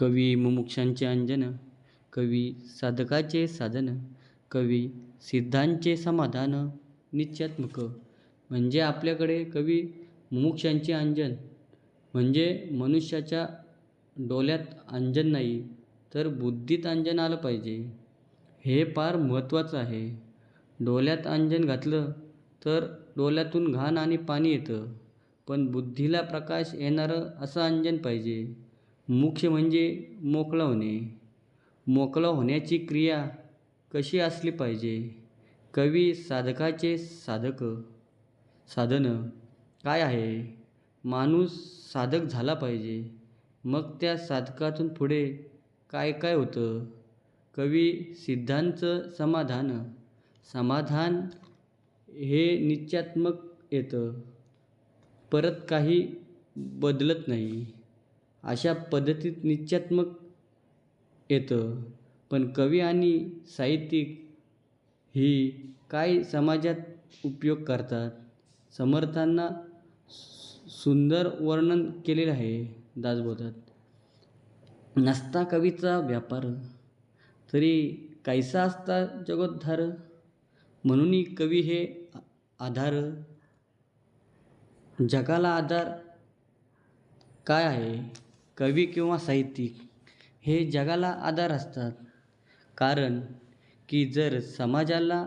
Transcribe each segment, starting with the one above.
कवी मुमुक्षांचे अंजन कवी साधकाचे साधन कवी सिद्धांचे समाधान नित्यात्मक. म्हणजे आपल्याकडे कवी मुमुक्षांचे अंजन. म्हणजे मनुष्याच्या डोल्यात अंजन नाही तर बुद्धीत अंजन आलं पाहिजे. हे फार महत्त्वाचं आहे. डोल्यात अंजन घातलं तर डोल्यातून घाण आणि पाणी येतं. पण बुद्धीला प्रकाश येणारं असं अंजन पाहिजे. मुख्य म्हणजे मोकळं होणे. मोकळं होण्याची क्रिया कशी असली पाहिजे? कवी साधकाचे साधक. साधनं काय आहे? माणूस साधक झाला पाहिजे. मग त्या साधकातून पुढे काय काय होतं? कवी सिद्धांचं समाधान. समाधान हे नित्यात्मक येतं. परत काही बदलत नाही. अशा पद्धतीत निश्चयात्मक येतं. पण कवी आणि साहित्यिक ही काय समाजात उपयोग करतात? समर्थांना सुंदर वर्णन केलेलं आहे दासबोधात. नसता कवीचा व्यापार तरी कैसा असता जगोद्धार? म्हणूनही कवी हे आधार. जगाला आधार काय आहे? कवी किंवा साहित्यिक हे जगाला आधार असतात. कारण की जर समाजाला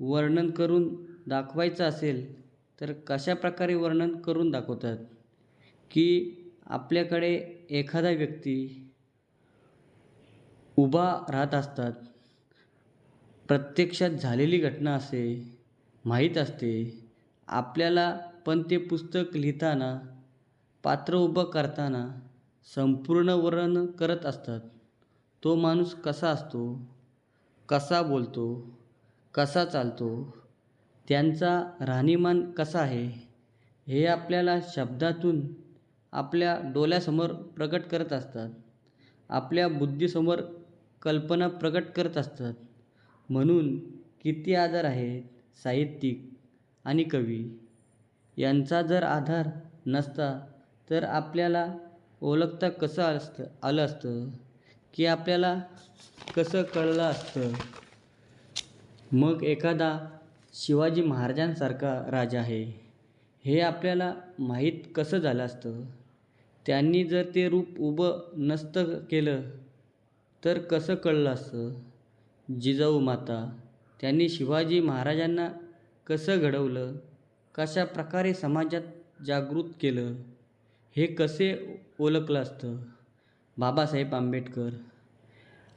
वर्णन करून दाखवायचं असेल तर कशा प्रकारे वर्णन करून दाखवतात? की आपल्याकडे एखादा व्यक्ती उभा राहत असतात. प्रत्यक्षात झालेली घटना असे माहीत असते. आपल्याला पण ते पुस्तक लिहिताना पात्र उभं करताना संपूर्ण वर्णन करत असतात. तो माणूस कसा असतो? कसा बोलतो? कसा चालतो? त्यांचा राहणीमान कसा आहे? हे आपल्याला शब्दातून आपल्या डोळ्यासमोर प्रकट करत असतात. आपल्या बुद्धीसमोर कल्पना प्रकट करत असतात. म्हणून किती आधार आहेत साहित्यिक आणि कवी? यांचा जर आधार नसता तर आपल्याला ओळखता कसं असतं आलं असतं? की आपल्याला कसं कळलं असतं? मग एखादा शिवाजी महाराजांसारखा राजा आहे. हे आपल्याला माहीत कसं झालं असतं? त्यांनी जर ते रूप उभं नसतं केलं तर कसं कळलं असतं? जिजाऊ माता त्यांनी शिवाजी महाराजांना कसं घडवलं? कशा प्रकारे समाजात जागृत केलं? हे कसे ओळखलं असतं? बाबासाहेब आंबेडकर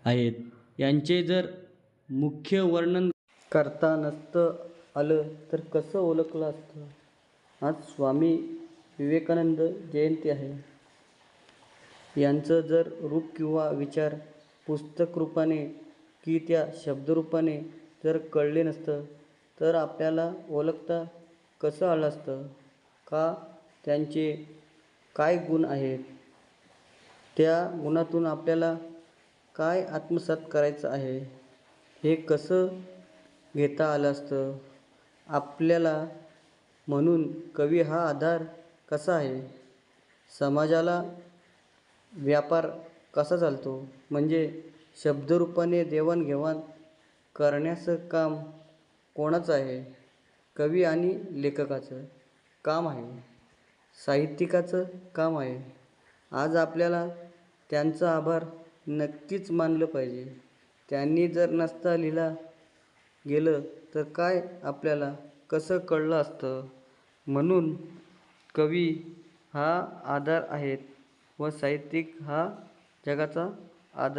आहेत. यांचे जर मुख्य वर्णन करता नसतं आलं तर कसं ओळखलं असतं? आज स्वामी विवेकानंद जयंती आहे. यांचं जर रूप किंवा विचार पुस्तक रूपाने की त्या शब्दरूपाने जर कळले नसतं तर आपल्याला ओळखता कसं आलं असतं? का त्यांचे काय गुण आहेत? त्या गुणातून आपल्याला काय आत्मसात करायचं आहे? हे कसं घेता आलं असतं? आपल्याला म्हणून कवी हा आधार कसा आहे? समाजाला व्यापार कसा चालतो? म्हणजे शब्दरूपाने देवाणघेवाण करण्याचं काम कोणाचं आहे? कवी आणि लेखकाचं काम आहे. साहित्यिकाचं काम आहे. आज आपल्याला त्यांचा आभार नक्कीच मानलं पाहिजे. त्यांनी जर नसता लिहिला गेलं तर काय आपल्याला कसं कळलं असतं? म्हणून कवी हा आधार आहेत व साहित्यिक हा जगाचा आधार